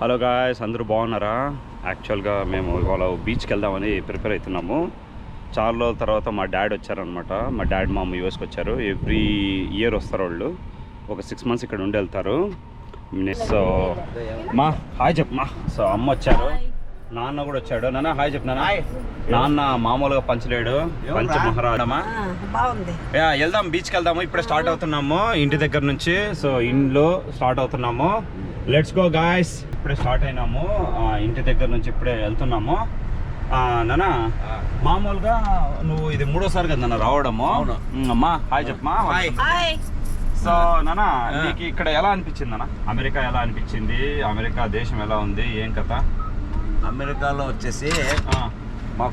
Hello guys అందరూ బాగున్నారా? యాక్చువల్గా మేము ఇవాళ బీచ్కి వెళ్దామని ప్రిపేర్ అవుతున్నాము. చాలా రోజుల తర్వాత మా డాడ్ వచ్చారనమాట మా డాడ్ మా అమ్మ యూఎస్కి వచ్చారు. ఎవ్రీ ఇయర్ వస్తారు వాళ్ళు. ఒక సిక్స్ మంత్స్ ఇక్కడ ఉండి వెళ్తారు. సో మా హాయ్ చెప్పు. మా సో అమ్మ వచ్చారు. నాన్న కూడా వచ్చాడు. నాన్న హాయ్ చెప్పు నాన్న. నాన్న మామూలుగా పంచలేడు. పంచ మహారాజమా ఆ, బాగుంది. యా వెళ్దాం బీచ్కి వెళ్దాము ఇప్పుడే స్టార్ట్ అవుతున్నాము. ఇంటి దగ్గర నుంచి సో ఇంట్లో స్టార్ట్ అవుతున్నాము. లెట్స్ గో గాయస్ ఇప్పుడే స్టార్ట్ అయినాము. ఆ, ఇంటి దగ్గర నుంచి ఇప్పుడే వెళ్తున్నాము. ఆ, నానా మామూలుగా నువ్వు ఇది మూడోసారి కదా నాన్న రావడము. అమ్మా హాయ్ చెప్పమా హాయ్. హాయ్. సో నానా నీకు ఇక్కడ ఎలా అనిపించింది నాన్న? అమెరికా ఎలా అనిపించింది? అమెరికా దేశం ఎలా ఉంది? ఏం కథ? అమెరికాలో వచ్చేసి ఆ, మా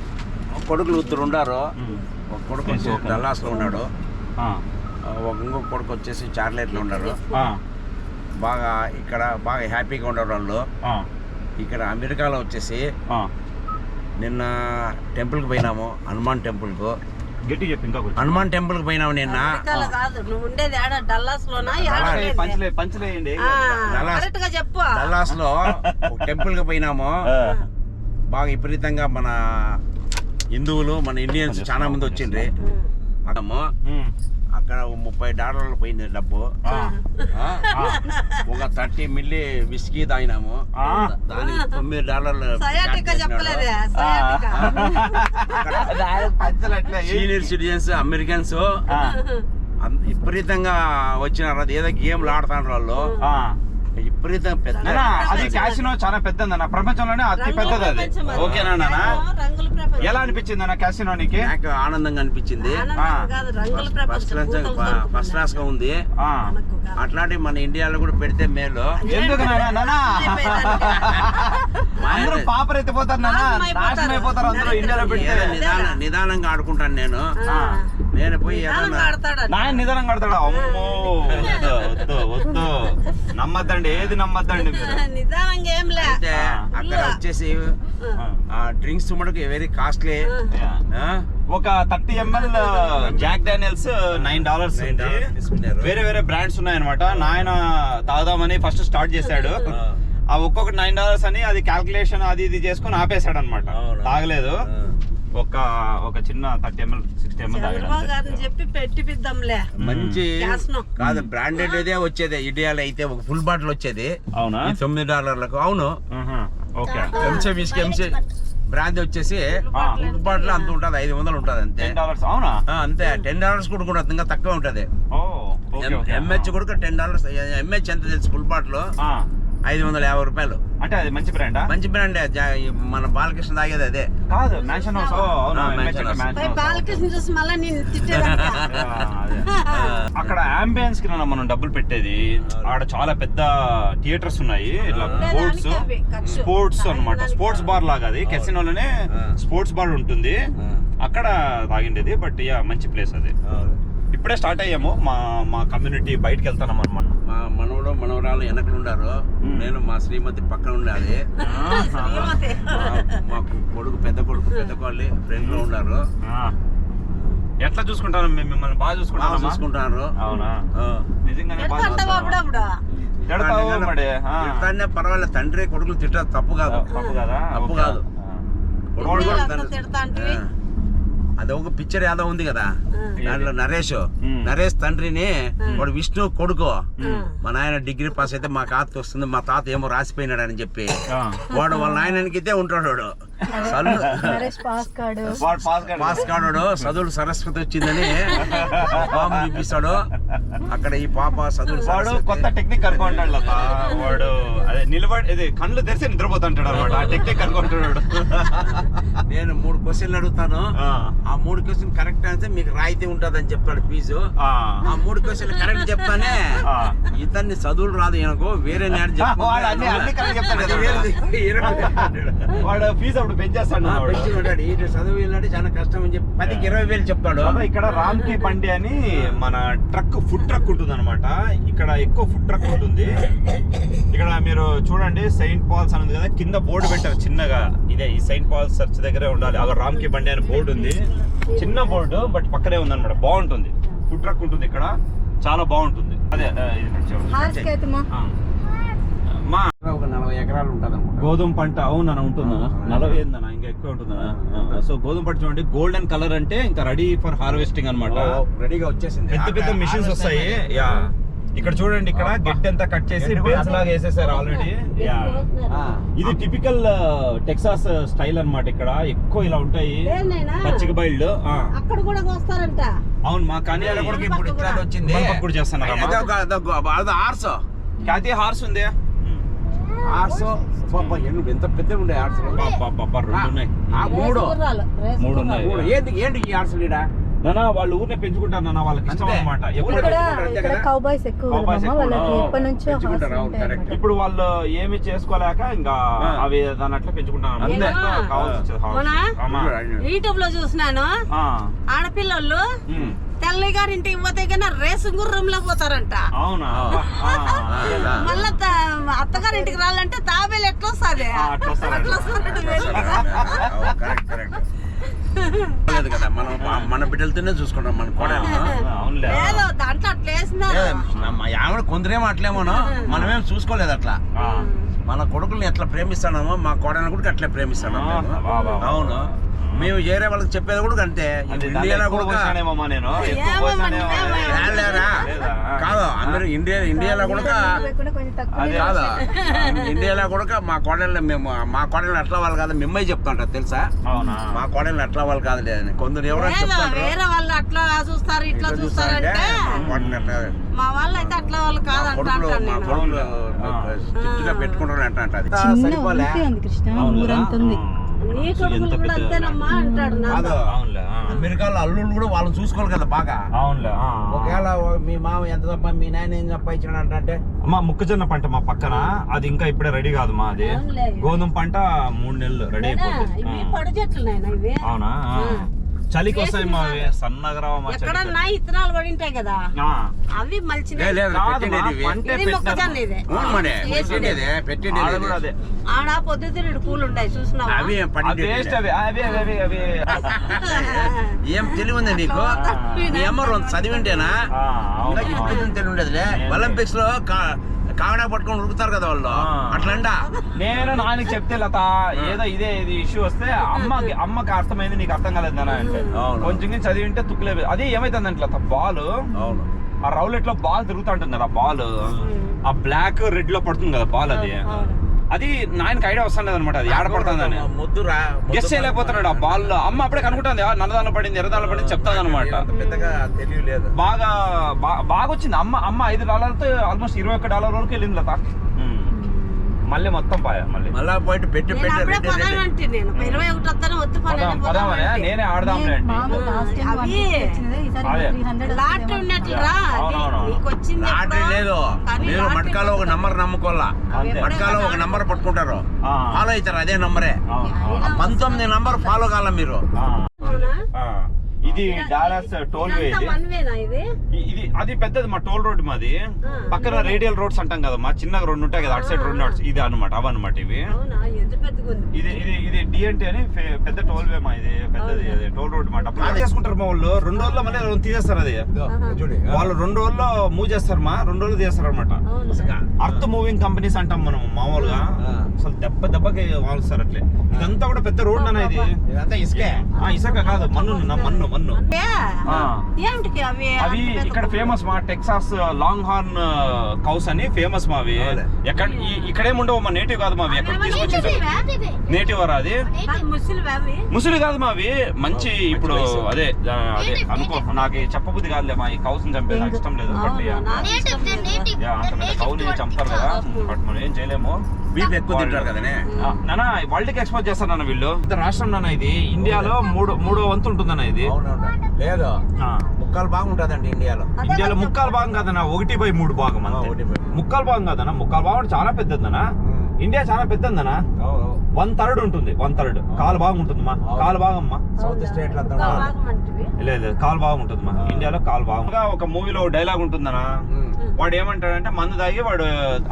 కొడుకులు ఇద్దరు ఉండారు. ఒక కొడుకు వచ్చి డల్లాస్లో ఉన్నాడు. ఆ, ఒక ఇంకొక కొడుకు వచ్చేసి చార్లెట్లో ఉన్నారు ఆ, బాగా ఇక్కడ బాగా హ్యాపీగా ఆ, ఇక్కడ అమెరికాలో వచ్చేసి ఆ. నిన్న టెంపుల్కి పోయినాము హనుమాన్ టెంపుల్కు. గట్టి చెప్పు ఇంకా కొంచెం. హనుమాన్ టెంపుల్కి పోయినాము నిన్న. అమెరికాలో కాదు నువ్వు ఉండేది ఆడ డల్లాస్ లోనా డల్లాస్. పంచలే పంచలేయండి డల్లాస్. కరెక్ట్గా చెప్పు. డల్లాస్లో ఒక టెంపుల్కి పోయినాము. బాగా విపరీతంగా మన హిందువులు మన ఇండియన్స్ చాలా మంది వచ్చిండ్రి. అక్కడము. అక్కడ ముప్పై డాలర్లు పోయింది డబ్బు. ఆ. ఆ? ఒక థర్టీ మిల్లీ విస్కీ తాగినాము. దానికి తొమ్మిది డాలర్లు సయాటికా చెప్పలేదే సయాటికా. సీనియర్ సిటిజన్స్ అమెరికన్స్ విపరీతంగా వచ్చినారు. అది ఏదో గేమ్లు ఆడుతున్నారు వాళ్ళు. విపరీతంగా పెద్ద నాన్న, అది క్యాసినో చాలా పెద్దదన్న ప్రపంచంలోనే అతి పెద్దది అది. ఓకేనా నాన్న రంగుల ప్రపంచం. ఎలా అనిపించింది అన్న క్యాసినో నీకు? నాకు ఆనందంగా అనిపించింది. ఆనందం కాదు రంగుల ఫస్ట్ ప్రపంచం క్లాస్గా ఉంది. ఆ. మనకు కాదు. అట్లాంటి మన ఇండియాలో కూడా పెడితే మేలు. ఎందుకు అందరూ పాపర్ ఎత్తిపోతారు నాన్న నాశనం అయిపోతారు. నాశనం అయిపోతారు. అందరూ ఇండియాలో పెడితే. ఏదో నిదాన నిదానంగా ఆడుకుంటాను నేను. ఆ. నేను పోయి నాయన నిదానం కడతాడు అమ్మో వద్దు వద్దు నమ్మద్దండి ఏది నమ్మద్దండి అయితే అక్కడ వచ్చేసి ఆ. డ్రింక్స్ మటుకు వెరీ కాస్ట్లీ. ఒక thirty ML Jack Daniels nine dollars. వేరే వేరే బ్రాండ్స్ ఉన్నాయన్నమాట. నాయన తాగుదామని ఫస్ట్ స్టార్ట్ చేశాడు. ఆ. ఒక్కొక్కటి నైన్ డాలర్స్ అని అది క్యాల్కులేషన్ అది ఇది చేసుకొని ఆపేశాడు అనమాట? తాగలేదు. ఒక ఒక చిన్న థర్టీ ఎంఎల్ సిక్స్టీ ఎంఎల్ చెప్పి పెట్టిపిద్దాంలే. మంచి. కాదు బ్రాండెడ్ ఇదే వచ్చేది. ఇండియాలో అయితే ఒక ఫుల్ బాటిల్ వచ్చేది. అవునా? తొమ్మిది డాలర్లకు. అవును. ఓకే. ఎంసే ఎంసే. బ్రాండ్ వచ్చేసి ఫుల్ బాటిల్ అంత. ఉంటుంది. ఐదు వందలు ఉంటుంది అంతే. టెన్ డాలర్స్ అవునా? అంతే. టెన్ డాలర్స్ కూడా కూడా ఇంకా తక్కువ ఉంటుంది. ఎంహెచ్ కూడా టెన్ డాలర్స్ ఎంహెచ్ ఎంత తెలుసు? ఫుల్ బాటిల్ ఆ. ఐదు వందల యాభై రూపాయలు. అంటే అది మంచి బ్రాండా మంచి బ్రాండ్ మన బాలకృష్ణ తాగేది అదే. కాదు మ్యాన్షన్ హౌస్. బాలకృష్ణ చూసి మళ్ళీ నేను. అక్కడ అంబియన్స్కి మనం డబ్బులు పెట్టేది. ఆడ చాలా పెద్ద థియేటర్స్ ఉన్నాయి. ఇట్లా స్పోర్ట్స్. స్పోర్ట్స్ అన్నమాట. స్పోర్ట్స్ బార్ లాగా అది. కెసినోలోనే. స్పోర్ట్స్ బార్ ఉంటుంది. అక్కడ తాగిండేది బట్ యా మంచి ప్లేస్ అది. ఇప్పుడే స్టార్ట్ అయ్యాము. మా మా కమ్యూనిటీ బయటకు వెళ్తున్నాం అనమాట మా మనవడు మనవరాలు వెనకలు ఉండారు. నేను మా శ్రీమతి పక్కన ఉండాలి. శ్రీమతి. మా- కొడుకు పెద్ద కొడుకు పెద్ద కోళ్ళి ఫ్రెండ్లో ఉన్నారు ఎట్లా చూసుకుంటాను మేము మిమ్మల్ని బాగా బాగా చూసుకుంటాం చూసుకుంటారు. అవునా. నిజంగానే బాగా. తిడతానే పర్వాలేదు. తండ్రి కొడుకులు తిట్టదు తప్పు కాదు. తప్పు కదా? తప్పు. కాదు. ఆ. కొడుకులు కూడా పిల్లలంతా తండ్రి- తిడతా. ఆ. అది ఒక పిక్చర్ ఏదో ఉంది కదా. దాంట్లో నరేష్. నరేష్ తండ్రిని వాడు విష్ణు కొడుకు. మా నాయన డిగ్రీ పాస్ అయితే మా తాత వస్తుంది మా తాత ఏమో రాసిపోయినాడు అని చెప్పి. వాడు వాళ్ళ నాయనకి ఇదే ఉంటాడు వాడు పాస్ కార్డు వాడు పాస్ కాడు. పాస్ కాడు చదువులు సరస్వతి వచ్చిందని బాబు చూపిస్తాడు అక్కడ ఈ పాప చదువులు వాడు. కొత్త టెక్నిక్ కనుక్కుంటాడు లత వాడు అదే నిలబడి ఇది కళ్ళు తెరిచి నిద్రపోతుంటాడు అనమాట ఆ టెక్నిక్ కనుక్కుంటాడు వాడు. నేను మూడు క్వశ్చన్లు అడుగుతాను ఆ. మూడు క్వశ్చన్ కరెక్ట్ ఆన్సర్ మీకు రాయితీ ఉంటుందని చెప్తాడు ఫీజు ఆ. ఆ మూడు క్వశ్చన్ కరెక్ట్ చెప్తానే. ఇతన్ని చదువులు రాదు ఈయనకు వేరే నేడు చెప్పు. వాడు అన్ని- అన్ని correct చెప్తాడు కదా అది వేరేది. ఇరవై వాడు ఫీజు అప్పుడు పెంచేస్తాడు చదువు వెళ్ళాడు చాలా కష్టం అని చెప్పి పదికి ఇరవై వేలు చెప్తాడు. ఇక్కడ రామ్కి బండి అని మన ట్రక్ ఫుడ్ ట్రక్ ఉంటుంది అనమాట ఇక్కడ ఎక్కువ ఫుడ్ ట్రక్ ఉంటుంది. ఇక్కడ మీరు చూడండి సెయింట్ పాల్స్ అని ఉంది కదా కింద బోర్డు పెట్టారు చిన్నగా. ఇదే ఈ సెయింట్ పాల్స్ చర్చ్ దగ్గరే ఉండాలి. అక్కడ రామ్కి బండి అని బోర్డు ఉంది. చిన్న బోర్డు బట్ పక్కనే ఉంది అనమాట బాగుంటుంది. ఫుడ్ ట్రక్ ఉంటుంది ఇక్కడ. చాలా బాగుంటుంది. అదే ఆ, ఇది చూడండి. హార్స్ కేతమా ఆ. మా ఒక నలభై ఎకరాలు ఉంటుంది గోధుమ పంట అవునన్న ఉంటుందన్నా నలభై ఏందన్నా ఇంకా ఎక్కువ ఉంటుందన్నా? సో గోధుమ పంట చూడండి గోల్డెన్ కలర్ అంటే ఇంకా రెడీ ఫర్ హార్వెస్టింగ్ అన్నమాట. రెడీగా వచ్చేసింది. పెద్ద పెద్ద మిషన్స్ వస్తాయి. యా. ఇక్కడ చూడండి ఇక్కడ గడ్డి అంతా కట్ చేసి బేస్ లాగా వేసేసారు ఆల్రెడీ యా. ఇది టిపికల్ టెక్సాస్ స్టైల్ అన్నమాట ఇక్కడ. ఎక్కువ ఇలా ఉంటాయి? పచ్చిక బయళ్ళు ఆ. అక్కడ కూడా వస్తారంట అవును మా కానీ ఇప్పుడు వచ్చింది. కూడా చేస్తున్నారా ఆర్స్ ఖ్యాతి హార్స్ ఉంది. ఆర్స్ పాప ఎన్ని ఎంత పెద్దగా ఉండే ఆర్స్ పాపా, పాపా, రెండు ఉన్నాయి ఆ మూడు. ఉన్నాయి. ఏంటి ఏంటి ఈ లీడా నానా వాళ్ళు ఊరినే పెంచుకుంటారు నాన్న వాళ్ళకి ఇష్టం. అనమాట? కౌబాయ్స్ ఎక్కువ. ఇప్పుడు వాళ్ళు ఏమి చేసుకోలేక ఇంకా ఆ. అవి దాని అట్లా? అమ్మా. యూట్యూబ్లో చూసినాను ఆ. ఆడపిల్లలు. తల్లి గారి ఇంటికి పోతే కన్నా రేసు గుర్రంలో పోతారంట. అవునా. మళ్ళా అత్తగారి ఇంటికి రావాలంటే తాబేలు ఎట్లా వస్తుంది అట్లా లేదు కదా మనం మన బిడ్డలతోనే చూసుకుంటాం మన కోడలు. లేదు దాంట్లో అట్లా వేసినారు ఆమె కొందరేమో అట్లేమోనో మనమేం చూసుకోలేదు అట్లా. ఆ. మన కొడుకుల్ని ఎట్లా ప్రేమిస్తామో మా కోడలను కూడా అట్లే ప్రేమిస్తాను. అవును. మేము వేరే వాళ్ళకి చెప్పేది కూడా అంతే. ఇండియాలో కూడా? కాదు అందరూ ఇండియా ఇండియాలో కూడా కాదు? ఇండియాలో కూడా మా కోడళ్ళు మేము మా కోడళ్ళు అట్లా వాళ్ళు కాదు మిమ్మల్ని చెప్తాంటారు తెలుసా? అవునా? మా కోడళ్ళు అట్లా వాళ్ళు కాదు లేదని కొందరు ఎవరో లేదు, చెప్తారు? వేరే వాళ్ళు అట్లా చూస్తారు ఇట్లా చూస్తారంటే చూస్తారంటే మా వాళ్ళు అయితే అట్లా వాళ్ళు అంటాను మా కొడుకులు పెట్టుకుంటారు అంట అంట అది. సరిపోలే. నీ కొడుకులు కూడా పెద్ద- అంతేనమ్మా అంటాడు కాదు నాతో అవునులే ఆ. అమెరికాలో అల్లుళ్ళు కూడా వాళ్ళని చూసుకోవాలి కదా బాగా అవునులే ఆ. ఒకవేళ మీ మామ ఎంత తప్ప మీ నాయన ఏం సంపాదించాడు అంటే అమ్మా మొక్కజొన్న పంట మా పక్కన అది ఇంకా ఇప్పుడే రెడీ కాదు మా అది అవునులే. గోధుమ పంట మూడు నెలలు రెడీ? అయిపోతుంది ఇవి ఆ. పొడి చెట్లు నాయనా ఇవి అవునా ఆ. చలికి వస్తాయి సన్నగా రావు మా. ఎక్కడన్నా ఇత్తనాలు పడి ఉంటాయి కదా ఆ. అవి మలిచిన ఆడ పొద్దుతిరుడు పూలు ఉంటాయి చూసినావా? అవి ఏం తెలివి ఉంది నీకు? మీ అమ్మ చదివింటేనా? తెలివి ఉండేదిలే ఒలింపిక్స్లో కా- కావడా పట్టుకొని ఉరుకుతారు కదా వాళ్ళు. ఆ. అట్లంట. నేను నాన్నకి చెప్తే లత ఏదో ఇదే ఇది ఇష్యూ వస్తే అమ్మకి అమ్మకి అర్థమైంది నీకు అర్థం కాలేదు నాన్న అంటే. కొంచెం కింద చదివింటే తుక్కులే అది ఏమైతుందంటే లత బాల్. అవును. ఆ రౌలెట్లో బాల్ తిరుగుతుంటుంది ఆ బాల్. ఆ బ్లాక్ రెడ్లో పడుతుంది కదా బాల్ అది. అది నాయనకి ఐడియా వస్తుంది అనమాట అది ఆడ పడుతుందని ముద్దురా గెస్ చేయలేకపోతున్నాడు ఆ బాల్లో అమ్మ అప్పుడే కనుకుంటుంది నల్లదానిలో పడింది ఎర్రదానిలో పడింది చెప్తాది అనమాట అంత పెద్దగా తెలియలేదు. బాగా బాగా వచ్చింది అమ్మ అమ్మ ఐదు డాలర్తో ఆల్మోస్ట్ ఇరవై ఒక్క డాలర్ వరకు వెళ్ళింది లత. మళ్ళీ మొత్తం పాయ మళ్ళీ. మళ్ళా పోయి పెట్టి పెట్టి ఇరవై ఒకటి వస్తాను వద్దు పదాం పదామనే నేనే ఆడదాంలే ఉన్నట్లురా. నీకు వచ్చింది లాటరీ లేదు. మీరు మట్కాలో ఒక నంబర్ నమ్ముకోవాలా. మట్కాలో ఒక నంబర్ పట్టుకుంటారు. ఆ. ఫాలో అవుతారు అదే నంబరే. పంతొమ్మిది నంబర్ ఫాలో కాల మీరు? ఆ. అవునా? ఆ. ఇది డాలస్ టోల్ వే ఇది. అది పెద్దది మా టోల్ రోడ్ మాది. పక్కన రేడియల్ రోడ్స్ అంటాం కదా మా చిన్నగా రెండు ఉంటాయి కదా అటు సైడ్ రెండు అటు ఇది అనమాట అవన్నమాట ఇవి. ఇది ఇది ఇది డిఎన్టీ అని పెద్ద టోల్ వే మా ఇది పెద్దది అది టోల్ రోడ్ మాట అప్పుడు చేసుకుంటారు మా వాళ్ళు. రెండు రోజుల్లో మళ్ళీ తీసేస్తారు అది. చూడు. వాళ్ళు రెండు రోజుల్లో మూవ్ చేస్తారు మా రెండు రోజులు తీస్తారు అనమాట అర్త్ మూవింగ్ కంపెనీస్ అంటాం మనం మామూలుగా. అసలు దెబ్బ దెబ్బకి వాలుస్తారు అట్లే. ఇదంతా కూడా పెద్ద రోడ్ అన్న ఇది. ఇదంతా ఇసుకే. ఆ, ఇసుక కాదు మన్ను నా మన్ను. మన్ను. ఏమిటికి అవి అవి ఇక్కడ ఫేమస్ మా టెక్సాస్ లాంగ్ హార్న్ కౌస్ అని ఫేమస్ మావి. ఎక్కడ ఈ- ఇక్కడేం ఉండవు మా నేటివ్ కాదు మావి. ఎక్కడ తీసుకొచ్చింది నేటివ్ వరా అది కాదు, ముసలి కాదు మావి. మంచి ఇప్పుడు అదే అదే అనుకో నాకు ఈ చెప్పబుద్ధి కాదులే మా ఈ కౌస్ చంపే నాకు ఇష్టం లేదు. బట్ అంత. పెద్ద కౌని చంపారు కదా. బట్ మనం ఏం చేయలేము. బీపీ ఎక్కువ తింటారు కదనే? ఆ, నాన్న వరల్డ్కి ఎక్స్పోర్ట్ చేస్తారు నాన్న వీళ్ళు. రాష్ట్రం నాన్న ఇది. ఇండియాలో మూడో మూడో వంతు ఉంటుందన్న ఇది. లేదు. ఆ, ముక్కలు బాగుంటుందండి ఇండియాలో. ఇండియాలో ముక్కాలు భాగం కాదన్న? ఒకటి బై మూడు భాగం మూడు. ముక్కాలు భాగం కాదన్న? ముక్కాలు భాగం అంటే చాలా పెద్దదన్న. ఇండియా చాలా పెద్దదన్న? వన్ థర్డ్ ఉంటుంది. One third. కాలు భాగం ఉంటుంది మా కాలు భాగం సౌత్ స్టేట్. భాగం. లేదు లేదు. కాలు భాగం ఉంటుంది మా ఇండియాలో కాలు భాగం ఒక మూవీలో డైలాగ్ ఉంటుందన్న. ఉమ్. వాడు ఏమంటాడంటే మందు తాగి వాడు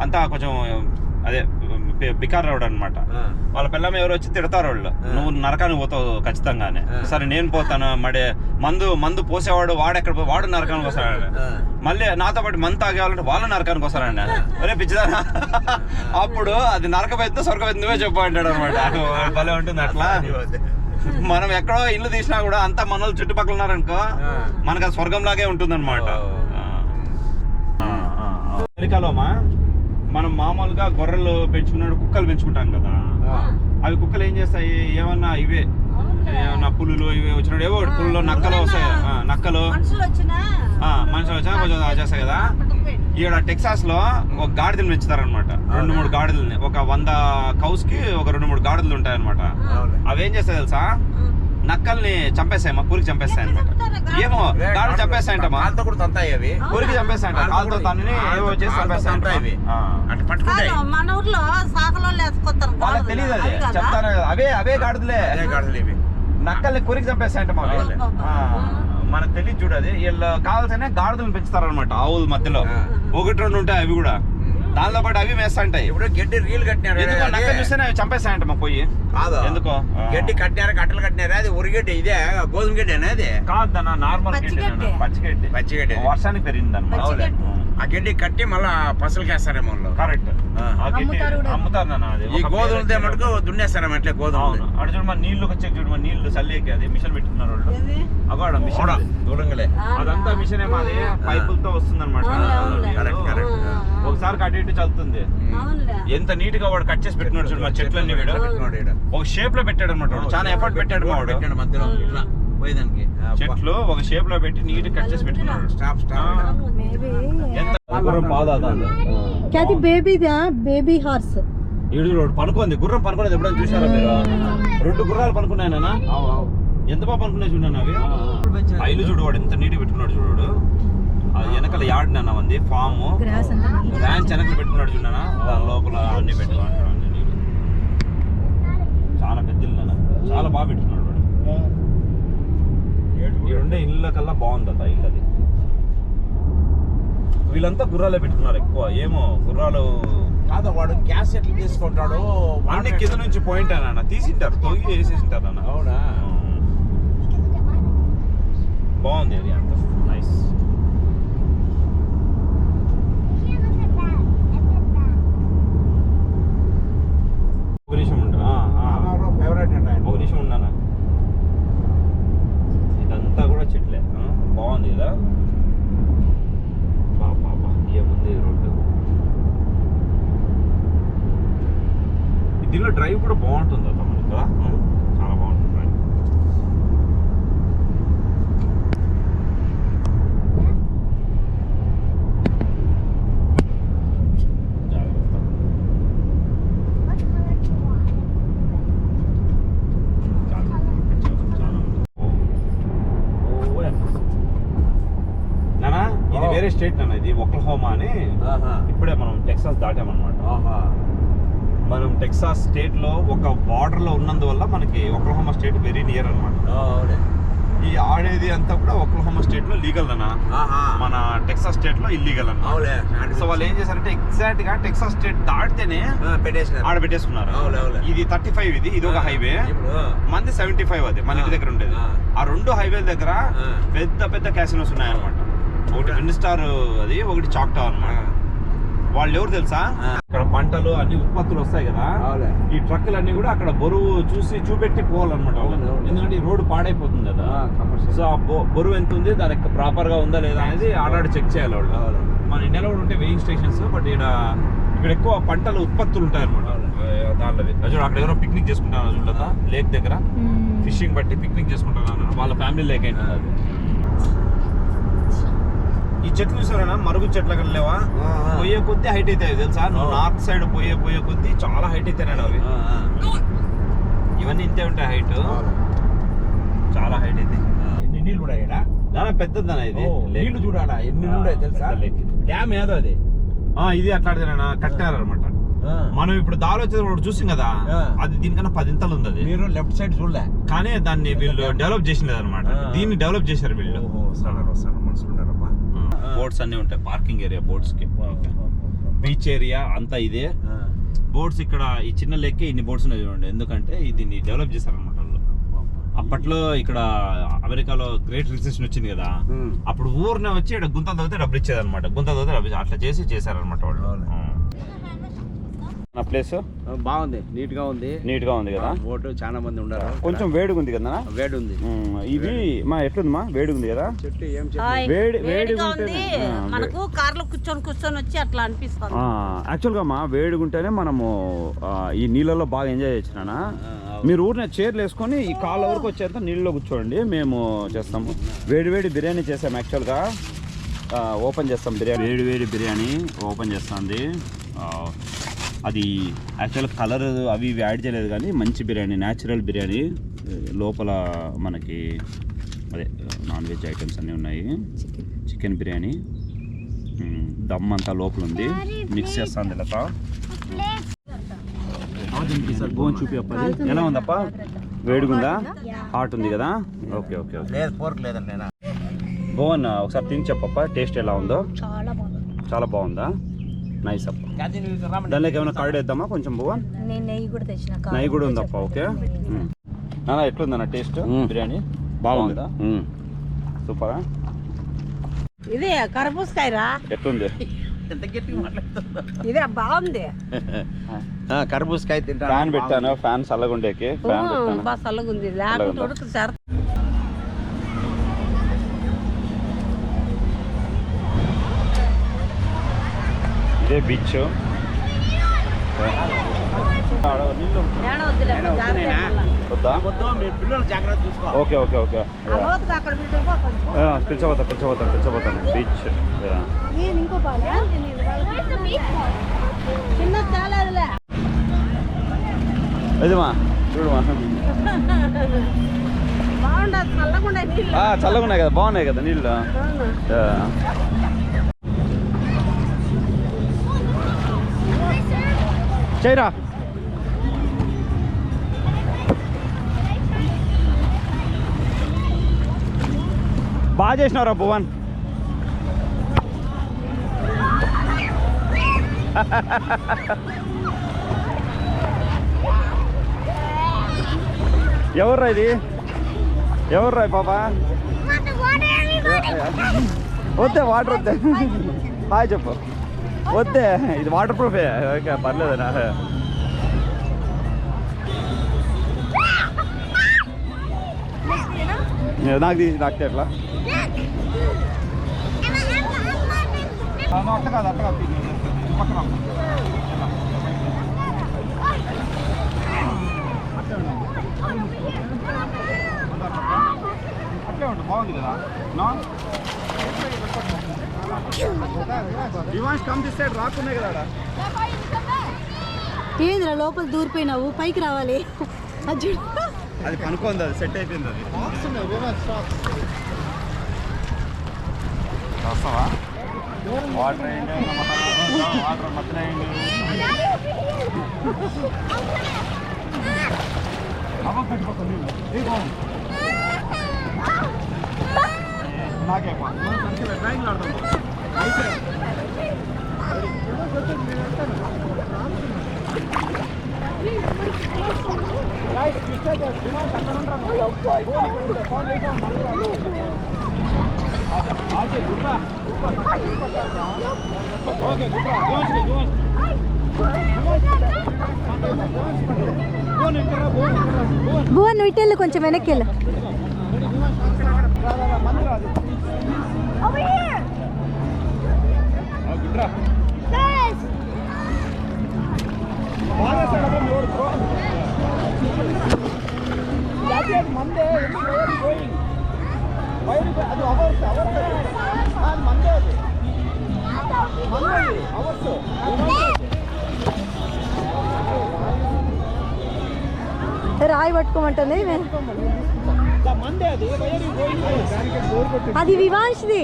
అంతా కొంచెం అదే బికార్ రోడ్ అనమాట. వాళ్ళ పిల్లమ్మ ఎవరు వచ్చి తిడతారు వాళ్ళు. నువ్వు నరకానికి పోతావు ఖచ్చితంగానే. సరే నేను పోతాను. మడే మందు మందు పోసేవాడు వాడు ఎక్కడ వాడు నరకానికి వస్తాడు. మళ్ళీ నాతో పాటు మందు తాగేవాళ్ళంటే వాళ్ళు నరకానికి వస్తారండి అరే పిచ్చిదానా. అప్పుడు అది నరక పెద్ద స్వర్గ పెద్ద నువ్వే చెప్పు అంటాడు అనమాట భలే ఉంటుంది అట్లా. మనం ఎక్కడో ఇల్లు తీసినా కూడా అంతా మన వాళ్ళు చుట్టుపక్కల ఉన్నారనుకో. మనకు అది స్వర్గం లాగే ఉంటుంది అనమాట అమెరికాలోమా? మనం మామూలుగా గొర్రెలు పెంచుకున్నాడు కుక్కలు పెంచుకుంటాం కదా. ఆ. అవి కుక్కలు ఏం చేస్తాయి? ఏమన్నా ఇవే? ఏమన్నా పులులు ఇవే వచ్చినాడు ఏవో పులులు నక్కలు వస్తాయి? నక్కలు. మనుషులు వచ్చినా కొంచెం చేస్తాయి కదా. ఈడ టెక్సాస్లో ఒక గాడిదలు పెంచుతారనమాట రెండు మూడు గాడిదల్ని. ఒక వంద కౌస్కి ఒక రెండు మూడు గాడిదలు ఉంటాయి అనమాట అవునులే. అవి ఏం చేస్తాయి తెలుసా? నక్కల్ని చంపేస్తాయి మా కూరికి చంపేస్తాయి ఏమో గాడి చంపేస్తాయంటమ్మా. కాలుతో కూడా తంతాయి అవి. కూరికి చంపేస్తాయంట. తనని ఏవో చేసి. అటు పట్టుకుంటాయి. మన ఊర్లో సాకలో వేసుకొస్తారు. వాళ్ళకి తెలియదు అది. చెప్తాను అవే అవే గాడిదలే. అదే గాడులు ఇవి. నక్కల్ని కూరికి చంపేస్తాయంట మా అవునులే. మనకు తెలియదు చూడు అది. వీళ్ళు కావాల్సిన గాడిదలను పెంచుతారనమాట ఆవుల మధ్యలో. ఒకటి రెండు ఉంటాయి అవి కూడా. దానితో పాటు అవి మేస్తాంటాయి ఇప్పుడు గడ్డి రీల్ కట్టినారు. నక్క చూస్తేనే అవి చంపేస్తాయంట మా పోయి. కాదు? ఎందుకో? గడ్డి కట్టినారు కట్టలు కట్టినారు? అది ఉరిగడ్డి ఇదే గోధుమ గడ్డి అనేది కాదన్న నార్మల్ పచ్చిగడ్డి. పచ్చిగడ్డి పచ్చిగడ్డి. వర్షానికి పెరిగింది. ఆ గడ్డి కట్టి మళ్ళా పసలు కేస్తారేమో వాళ్ళు. కరెక్ట్. అమ్ముతారు నాన్న అది ఈ గోధుమలతో పేరు మటుకు దున్నేస్తారేమో అట్లే గోధుమ అవును అటు చూడు మన నీళ్ళు వచ్చే చూడు మన నీళ్ళు చల్లేకి అది మిషన్ పెట్టుకున్నారు వాళ్ళు మిషన్. దూరంగాలే అదంతా మిషన్ ఏమో అది పైపులతో వస్తుంది అనమాట. కరెక్ట్ కరెక్ట్ ఒకసారి అటు ఇటు చల్లుతుంది అవునులే ఎంత నీట్గా వాడు కట్ చేసి పెట్టినాడు చూడు మా చెట్లన్నీ వీడు పెట్టినాడు ఈడ. ఒక షేప్లో పెట్టాడు అనమాట వాడు చాలా ఎఫర్ట్ పెట్టాడు మా వాడు పెట్టాడు మధ్యలో ఇట్లా పోయేదానికి చెట్లు ఒక షేప్లో పెట్టి నీట్ కట్ చేసి పెట్టుకున్నాడు. Stop stop. మేబీ ఎంత? గుర్రం పాదాదాన్ని అది బేబీదా? Baby horse. ఈడు రోడ్ పనుకుంది గుర్రం పనుకునేది ఎప్పుడైనా చూసారా మీరు? రెండు గుర్రాలు పనుకున్నాయనా ఎంత బాగా పనుకున్నాయి చూడండి అవి? ఆ ఇల్లు చూడు వాడు ఎంత నీట్ పెట్టుకున్నాడు చూడు అది వెనకాల యార్డ్ నాన్న ఉంది. ఫామ్. గ్రాస్ అంతా neat. ర్యాంచ్ వెనకాల పెట్టుకున్నాడు చూడనా దాని లోపల అన్ని పెట్టుకున్నాడు. చాలా పెద్ద ఇల్లు నాన్న. చాలా బాగా పెట్టుకున్నాడు వాడు. రెండే ఇళ్ళ కల్లా బాగుంది అత ఇల్లు అది వీళ్ళంతా గుర్రాలే పెట్టుకున్నారు ఎక్కువ. ఏమో గుర్రాలు కాదు వాడు గ్యాస్ ఎట్లా తీసుకుంటాడు అన్ని కింద నుంచి పాయింట్ అన్న తీసింటారు తొగి వేసేసింటారు అన్న. అవునా? బాగుంది ఏరియా అంతా. నైస్ నిమిషం ఉండు ఆ, ఆ. ఫేవరెట్ అండి ఆయన ఒక నిమిషం ఉన్నానా ఇదంతా కూడా చెట్లే ఆ, బాగుంది కదా బా బా బా ఏముంది ఈ రోడ్డు దీనిలో డ్రైవ్ కూడా బాగుంటుంది అతను మనకి కదా ఆ, చాలా బాగుంటుంది డ్రైవ్ జాగ్రత్త చాలా చాలా ఓ నానా ఇది వేరే స్టేట్ నాన్న ఇది ఒక్లహోమా అని ఇప్పుడే మనం టెక్సాస్ దాటామన్నమాట మనం టెక్సాస్ స్టేట్లో ఒక బార్డర్లో ఉన్నందువల్ల మనకి ఒక్లహోమా స్టేట్ వెరీ నియర్ అన్నమాట. ఈ ఆడేది అంతా కూడా ఒక్లహోమా స్టేట్లో లీగల్ అన్న. మన టెక్సాస్ స్టేట్లో ఇల్లీగల్ అన్న. సో వాళ్ళు ఏం చేశారంటే ఎగ్జాక్ట్గా టెక్సాస్ స్టేట్ దాటితేనే ఆడ పెట్టేసుకున్నారు. ఇది థర్టీ ఫైవ్ ఇది ఇది ఒక హైవే మంది సెవెంటీ ఫైవ్ అది మన ఇంటి దగ్గర ఉండేది. ఆ. రెండు హైవే దగ్గర. పెద్ద పెద్ద క్యాసినోస్ ఉన్నాయన్నమాట. ఒకటి విండ్ స్టార్ అది ఒకటి చాక్ టవర్ అన్నమాట వాళ్ళు ఎవరు తెలుసా? ఆ. ఇక్కడ పంటలు అన్ని ఉత్పత్తులు వస్తాయి కదా. ఈ ట్రక్కులు అన్ని కూడా అక్కడ బరువు చూసి చూపెట్టి పోవాలన్నమాట. ఎందుకంటే ఈ రోడ్డు పాడైపోతుంది కదా. సో ఆ బరువు ఎంత ఉంది దానికి ప్రాపర్గా ఉందా లేదా అనేది ఆడాడు చెక్ చేయాలి వాళ్ళు. మన ఇండియాలో కూడా ఉంటే వెయింగ్ స్టేషన్స్ బట్ ఇక్కడ ఇక్కడ ఎక్కువ పంటలు ఉత్పత్తులు ఉంటాయి అనమాట దాంట్లోవి చూడు అక్కడ ఎవరో పిక్నిక్ చేసుకుంటాను చూడదా లేక్ దగ్గర? ఫిషింగ్ బట్టి పిక్నిక్ చేసుకుంటున్నాను వాళ్ళ ఫ్యామిలీ లేక్ అది ఈ చెట్లు చూసారా మరుగు చెట్లు లేవా. పోయే కొద్దీ హైట్ అవుతాయి తెలుసా. నార్త్ సైడ్ పోయే పోయే కొద్దీ చాలా హైట్ అవుతాయి అవి. ఇవన్నీ ఇంతే ఉంటాయి హైట్ చాలా హైట్ అవుతాయి. ఎన్ని నీళ్ళు కూడా ఈడ? దాని పెద్దదన్న ఇది. నీళ్ళు చూడాలా? ఎన్ని ఉన్నాయి తెలుసా. డ్యామ్ ఏదో అది. ఆ, ఇది అట్లాంటిదేనా? కట్టారు అనమాట మనం ఇప్పుడు దారి వచ్చేది ఒకటి చూసాం కదా. అది దీనికన్నా పదింతలు ఉంది అది. మీరు లెఫ్ట్ సైడ్ చూడలే. కానీ దాన్ని వీళ్ళు డెవలప్ చేసిన అనమాట. దీన్ని డెవలప్ చేశారు వీళ్ళు. ఉన్నారమ్మా బోట్స్ అన్ని ఉంటాయి పార్కింగ్ ఏరియా బోట్స్కి బీచ్ ఏరియా అంతా ఇదే. బోట్స్ ఇక్కడ ఈ చిన్న లెక్కే ఇన్ని బోట్స్ ఉన్నాయి చూడండి. ఎందుకంటే దీన్ని డెవలప్ చేశారనమాట అప్పట్లో ఇక్కడ అమెరికాలో గ్రేట్ రిసెషన్ వచ్చింది కదా. అప్పుడు ఊరినే వచ్చి ఇక్కడ గుంతలు తవ్వితే డబ్బులు ఇచ్చేది అనమాట గుంతలు తవ్వితే డబ్బులు అట్లా చేసి చేశారనమాట వాళ్ళు. నా ప్లేస్ బాగుంది. నీట్గా ఉంది. నీట్గా ఉంది కదా? బోటు చాలా మంది ఉన్నారు. కొంచెం వేడిగా ఉంది కదా వేడి ఉంది ఇది మా ఎట్లుంది మా? వేడిగా ఉంది కదా? చెట్టు ఏం చెట్టు? హాయ్. వేడి వేడిగా ఉంది. మనకు కార్లో కూర్చొని కూర్చొని వచ్చి అట్లా అనిపిస్తుంది. ఆ, యాక్చువల్గా మా వేడిగా ఉంటేనే మనము ఈ నీళ్ళలో బాగా ఎంజాయ్ చేసినా మీరు ఊరిని చైర్లు వేసుకొని ఈ కాళ్ళ వరకు వచ్చేంత నీళ్ళలో కూర్చోండి. మేము చేస్తాము. వేడి వేడి బిర్యానీ చేసాము యాక్చువల్గా ఆ, ఓపెన్ చేస్తాం బిర్యానీ. వేడి వేడి బిర్యానీ ఓపెన్ చేస్తుంది. ఆ, అది యాక్చువల్ కలర్ అవి ఇవి యాడ్ చేయలేదు కానీ మంచి బిర్యానీ న్యాచురల్ బిర్యానీ లోపల మనకి అదే నాన్ వెజ్ ఐటమ్స్ అన్నీ ఉన్నాయి. చికెన్ బిర్యానీ. దమ్ అంతా లోపల ఉంది. మిక్స్ చేస్తాను లత. భువన్ చూపి ఎలా ఉందప్ప? వేడిగుందా? హాట్ ఉంది కదా ఓకే ఓకే ఓకే. భువన్ ఒకసారి తిని చెప్పప్ప టేస్ట్ ఎలా ఉందో? చాలా బాగుంది. చాలా బాగుందా? నైస్ అప్ప. దానిలోకి ఏమైనా కర్డ్ వేద్దామా? కొంచెం భువన్ నేను నెయ్యి కూడా తెచ్చిన నెయ్యి కూడా ఉందప్ప ఓకే. నాన్న ఎట్లుందన్న టేస్ట్. బిర్యానీ? బాగుంది. సూపరా? ఇదే కరపూసకాయరా ఎట్లుంది? ఇదే బాగుంది. ఆ, కర్బూజకాయ తింటా ఫ్యాన్ పెట్టాను ఫ్యాన్ చల్లగుండేకి. ఫ్యాన్ బాగా ఉడుకు జాగ్రత్త చూసుకో ఓకే ఓకే ఓకే. పిలిచబోతా పిలిచబోతాను పిలిచబోతాను బీచ్ ఇదిమా చూడమా. బాగుండదు చల్లకుండా నీళ్ళు. చల్లగా ఉన్నాయి కదా బాగున్నాయి కదా నీళ్ళు. చేయరా బాగా చేసినావురా భువన్. ఎవర్రా ఇది? ఎవర్రా పాప? వద్దే వాటర్ వద్దే. హాయ్ చెప్పు. వద్దే ఇది వాటర్ ప్రూఫే ఓకే పర్లేదనా నాకు తీసి నాకు ఎట్లా అట్ట కాదు అట్ట కాదు పక్కన అట్లే ఉంటుంది బాగుంది కదా నా రివాన్స్ కమ్ దిస్ సైడ్ రాకున్నాయి కదా ఆడ. ఏంద్రా లోపల దూరిపోయినావు? పైకి రావాలి. అది చూడు. అది పనుకుంది అది సెట్ అయిపోయింది అది. వస్తావా? వాటర్ వేయండి వాటర్ అవ్వ నాకే డ్రాయింగ్ ఆడతాం భువన్ నువ్వు ఇటెళ్ళు కొంచెం వెనక్కి వెళ్ళు గుడ్రా బాగా సడపం ఎవరు మందే గోయింగ్ అది అవర్స్ అవర్స్ అది మందే అది మందే అవర్స్ రాయి పట్టుకోమంటుంది మందే అది వైర్ గోయింగ్ అది వివాంష్ది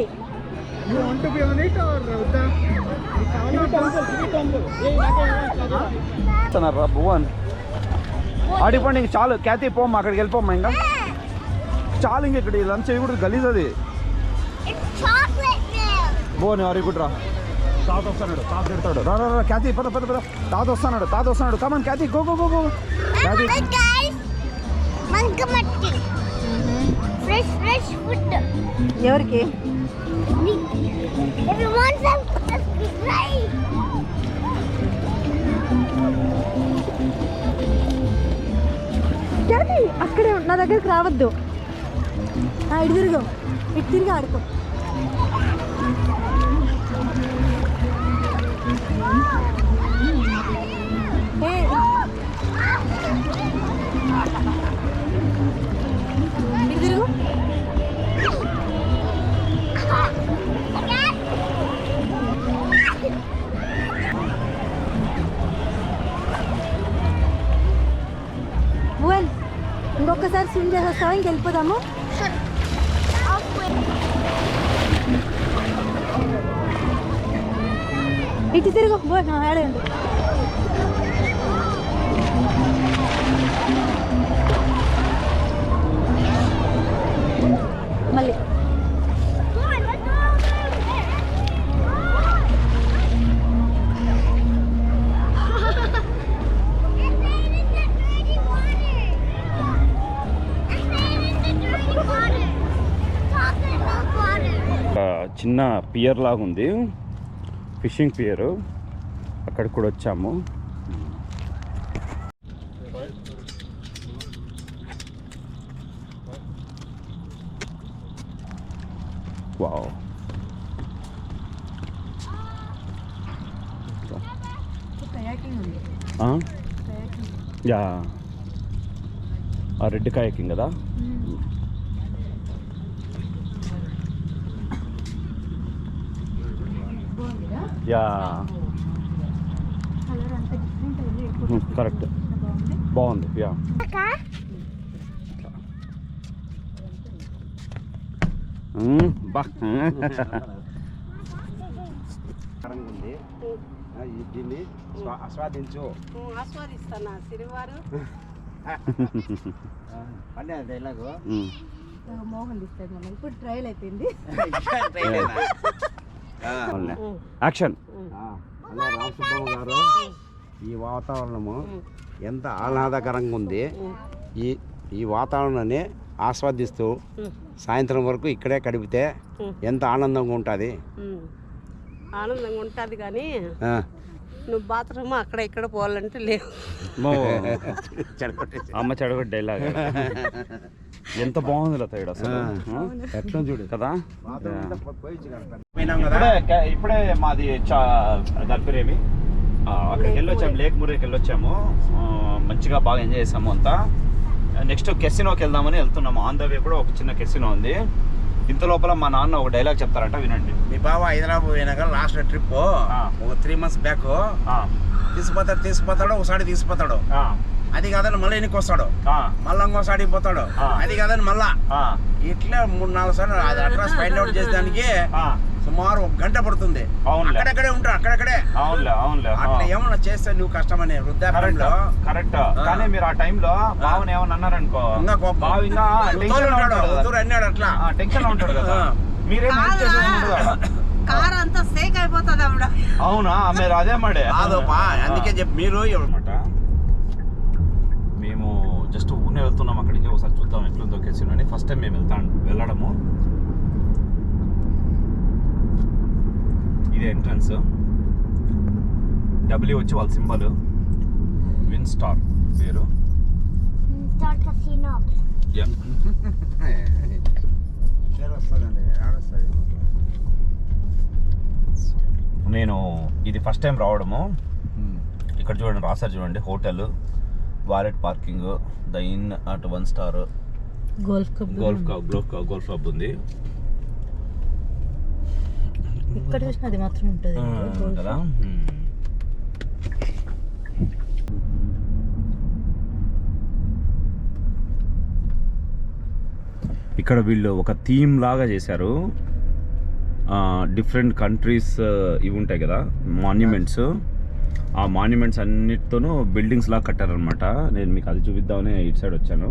you want to be on it or వద్దా రా భువన్ ఆడిపోండి ఇంక చాలు. క్యాతి పోమ్మా అక్కడికి వెళ్ళిపోమ్మా ఇంకా. చాలు ఇంక ఇక్కడ లంచ్ చేయకూడదు గలీజ్ అది. భువన్ అడిగుడ్రా తాత వస్తున్నాడు తాత తిడతాడు. రా రా క్యాతి పద పద పద. తాత వస్తున్నాడు తాత వస్తున్నాడు. Come on Kathy go go go go Kathy. Guys, మంకమట్టి. ఫ్రెష్ ఫ్రెష్ ఫుడ్ ఎవరికి? డాడీ అక్కడే నా దగ్గరికి రావద్దు. ఇటు తిరుగు. ఇటు తిరిగి ఆడుకో. ఇంకొకసారి స్విమ్ చేసి వస్తావా ఇంకెళ్ళిపోదాము ఇటు తిరుగు భువన్ చిన్న పియర్ లాగా ఉంది. Fishing pier. అక్కడికి కూడా వచ్చాము. వావ్? యా ఆ. రెడ్ కాయకింగ్ కదా? యా. కరెక్ట్. బాగుంది బాగుంది యా బా. ఉంది దీన్ని ఆస్వాదించు. ఆస్వాదిస్తానా సిరివారు? అంటే డైలాగు. మోహన్ ఇస్తాడు మనం ఇప్పుడు ట్రయల్ అయిపోయింది. యాక్షన్. అలా గారు ఈ వాతావరణము ఎంత ఆహ్లాదకరంగా ఉంది ఈ ఈ వాతావరణాన్ని ఆస్వాదిస్తూ సాయంత్రం వరకు ఇక్కడే గడిపితే ఎంత ఆనందంగా ఉంటుంది. ఆనందంగా ఉంటుంది కానీ నువ్వు బాత్రూమ్ అక్కడ ఇక్కడ పోవాలంటే లేవు. అమ్మ చెడగొట్టు డైలాగ్ ఎంత బాగుంది లత ఈడ అసలు? ఎట్లా చూడు. కదా? ఇప్పుడే మాది చా దాని పేరేమి అక్కడికి వెళ్ళొచ్చాము లేక్ మురికి వెళ్ళొచ్చాము. మంచిగా బాగా ఎంజాయ్ చేసాము అంతా. నెక్స్ట్ కెసినోకి వెళ్దామని వెళ్తున్నాము. ఆన్ ద వే కూడా ఒక చిన్న కెసినో ఉంది. ఇంత లోపల మా నాన్న ఒక డైలాగ్ చెప్తారంట వినండి. మీ బావ హైదరాబాద్ పోయినాక లాస్ట్ ట్రిప్. ఒక త్రీ మంత్స్ బ్యాక్ తీసుకుపోతాడు తీసుకుపోతాడు ఒకసారి తీసుకుపోతాడు. అది కాదని మళ్ళీ ఎన్నికి వస్తాడు మళ్ళీ ఇంకోసారి పోతాడు. అది కాదని మళ్ళా. ఇట్లా మూడు నాలుగు సార్లు అది అడ్రస్ ఫైండ్ అవుట్ చేసేదానికి. సుమారు ఒక గంట పడుతుంది. అక్కడక్కడే ఉంటాడు అక్కడక్కడే. అవునులే అవునులే. అట్లా ఏమన్నా చేస్తే నువ్వు కష్టమని కరెక్ట్ వృద్ధాప్యంలో కరెక్ట్ కానీ మీరు ఆ టైంలో బావని ఏమన్నా అన్నారనుకో ఇంకా. బావ ఇంకా అన్నాడు అట్లా. టెన్షన్ ఉంటాడు కదా. మీరేం. కార్ అంతా సేక్ అయిపోతుంది ఆవిడ. అవునా? మీరు అదే మాడే. కాదోపా అందుకే చెప్పి మీరు అనమాట మేము జస్ట్ ఊనే వెళ్తున్నాం అక్కడికి ఒకసారి చూద్దాం ఎట్లుందో అని. ఫస్ట్ టైం మేము వెళ్తాం వెళ్ళడము. ఇది ఎంట్రన్స్ డబ్ల్యూ వచ్చి వాళ్ళ సింబల్ విన్ స్టార్ పేరు. నేను ఇది ఫస్ట్ టైం రావడము. ఇక్కడ చూడండి రాసారు చూడండి hotel valet parking the inn at one star. Golf cup golf golf golf club ఉంది. ఇక్కడ చూసిన అది మాత్రం ఉంటుంది. కదా ఇక్కడ వీళ్ళు ఒక థీమ్ లాగా చేశారు. డిఫరెంట్ కంట్రీస్ ఇవి ఉంటాయి కదా మాన్యుమెంట్స్. ఆ మాన్యుమెంట్స్ అన్నిటితోనూ బిల్డింగ్స్ లాగా కట్టారనమాట నేను మీకు అది చూపిద్దామని ఇటు సైడ్ వచ్చాను.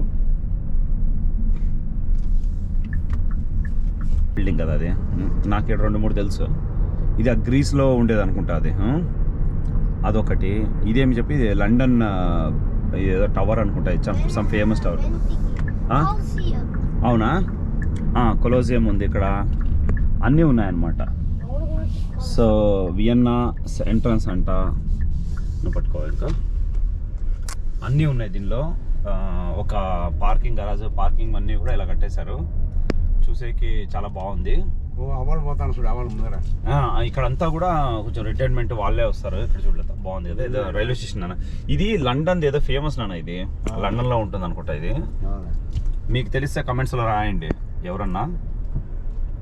బిల్డింగ్ కదా అది? నాకు ఇక్కడ రెండు మూడు తెలుసు. ఇది ఆ గ్రీస్లో ఉండేది అనుకుంటా అది అదొకటి. ఇదేమి చెప్పి ఇది లండన్ ఏదో టవర్ అనుకుంటా సమ్ ఫేమస్ టవర్. అవునా? కొలోజియం ఉంది ఇక్కడ. అన్నీ ఉన్నాయన్నమాట. సో వియన్నా ఎంట్రన్స్ అంట. పట్టుకోవాలి ఇంకా. అన్నీ ఉన్నాయి దీనిలో. ఒక పార్కింగ్ గరాజ్ పార్కింగ్ అన్నీ కూడా ఇలా కట్టేశారు. చూసేకి చాలా బాగుంది. ఓ అవ్వాలి పోతాను చూడు అవ్వాలి ముందర. ఆ, ఇక్కడంతా కూడా కొంచెం రిటైర్మెంట్ వాళ్ళే వస్తారు. ఇక్కడ చూడలేదు బాగుంది. కదా ఏదో రైల్వే స్టేషన్ నాన్న. ఇది లండన్ ఏదో ఫేమస్ నాన్న ఇది. లండన్లో ఉంటుంది అనుకుంటా ఇది. మీకు తెలిస్తే కమెంట్స్లో రాయండి. ఎవరన్నా?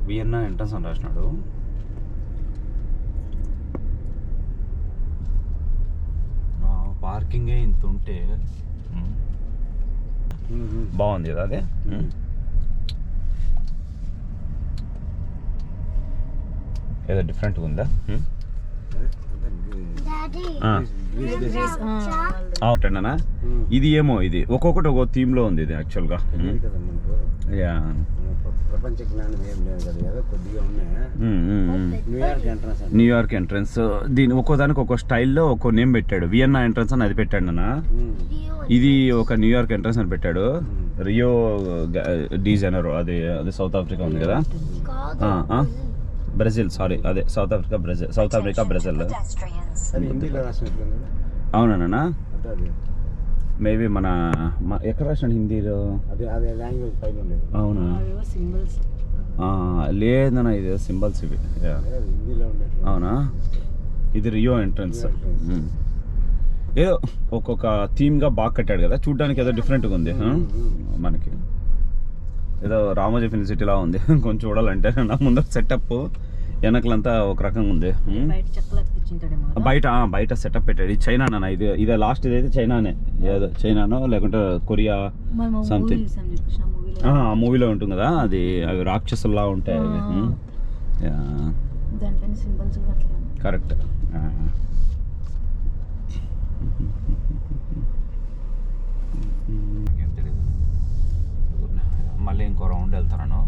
వియన్నా ఎంట్రన్స్ అని రాసినాడు. పార్కింగే ఇంత ఉంటే. బాగుంది కదా అదే? ఏదో డిఫరెంట్గా ఉందా. ఆ. అవునంటేనా ఇది ఏమో ఇది. ఒక్కొక్కటి ఒక్కో థీమ్లో ఉంది ఇది యాక్చువల్గా యా ప్రపంచ జ్ఞానం ఏం లేదు కదా ఏదో కొద్దిగా ఉన్నాయి. న్యూయార్క్ ఎంట్రన్స్ అంటే న్యూయార్క్ ఎంట్రన్స్ దీని ఒక్కో దానికి ఒక్కో స్టైల్లో ఒక్కో నేమ్ పెట్టాడు. వియన్నా ఎంట్రన్స్ అని అది పెట్టాడు నాన్న ఇది ఒక న్యూయార్క్ ఎంట్రన్స్ అని పెట్టాడు. రియో డి జనరో అది అది సౌత్ ఆఫ్రికా ఉంది కదా. ఆ, ఆ. బ్రెజిల్ సారీ అదే South Africa Brazil South Africa Brazil. అది హిందీలో రాసినట్లుంది అవునా అంటే అది మేబీ మన ఎక్కడ రాసినాడు హిందీలో? అదే అదే లాంగ్వేజ్ పైన ఉండేది. అవునా? సింబల్స్ ఆ, లేదన్న ఇది సింబల్స్ ఇవి. అవునా? ఇది రియో ఎంట్రన్స్. ఏదో ఒక్కొక్క థీమ్గా బాగా కట్టాడు కదా. చూడ్డానికి ఏదో డిఫరెంట్గా ఉంది? మనకి. ఏదో రామోజీ ఫిల్మ్ సిటీలా ఉంది. కొంచెం చూడాలంటే. నా ముందర సెటప్ వెనకలంతా ఒక రకంగా ఉంది. బయట. బయట సెటప్ పెట్టాడు. ఇది చైనా నాన్న ఇది ఇదే లాస్ట్ ఇదైతే చైనానే. ఏదో చైనానో లేకుంటే కొరియా మూవీలో ఆ, మూవీలో ఉంటుంది కదా? అది అవి రాక్షసుల్లా ఉంటాయి అవి. కరెక్ట్ మళ్ళీ ఇంకో రౌండ్ వెళ్తాను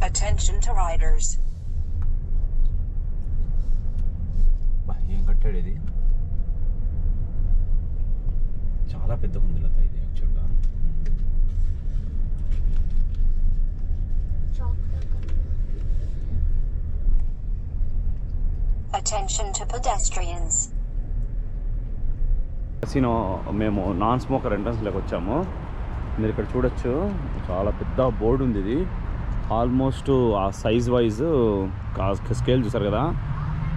Attention to riders. ఏం కట్టాడు ఇది? చాలా పెద్ద ఉంది లత ఇది యాక్చువల్గా Attention to pedestrians. కసినో మేము నాన్ స్మోకర్ ఎంట్రన్స్లోకి వచ్చాము. మీరు ఇక్కడ చూడొచ్చు చాలా పెద్ద బోర్డు ఉంది ఇది. ఆల్మోస్ట్ ఆ సైజ్ వైజ్ స్కేల్ చూసారు కదా?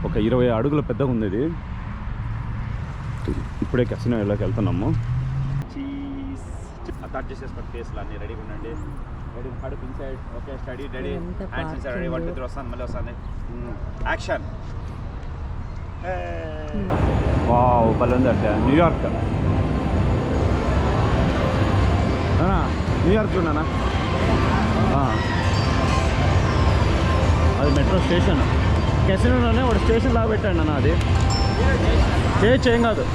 ఒక ఇరవై అడుగుల పెద్దగా ఉంది ఇది. ఇప్పుడే కసినోలోకి వెళ్తున్నాము. కట్ చేసేసుకోండి ఫేస్లు అన్ని రెడీగా ఉండండి. రెడీ కడుపు ఇన్సైడ్ ఓకే స్టడీ రెడీ ఎంత hands inside ready one two three వస్తాను మళ్ళీ వస్తాను. యాక్షన్ వావ్ భలే ఉంది అంటే న్యూయార్క్ న్యూయార్క్ ఉన్నానా అది మెట్రో స్టేషన్ కెసినోలోనే ఒక స్టేషన్ లాగా పెట్టాడు అన్న అది చేయొచ్చు ఏం కాదు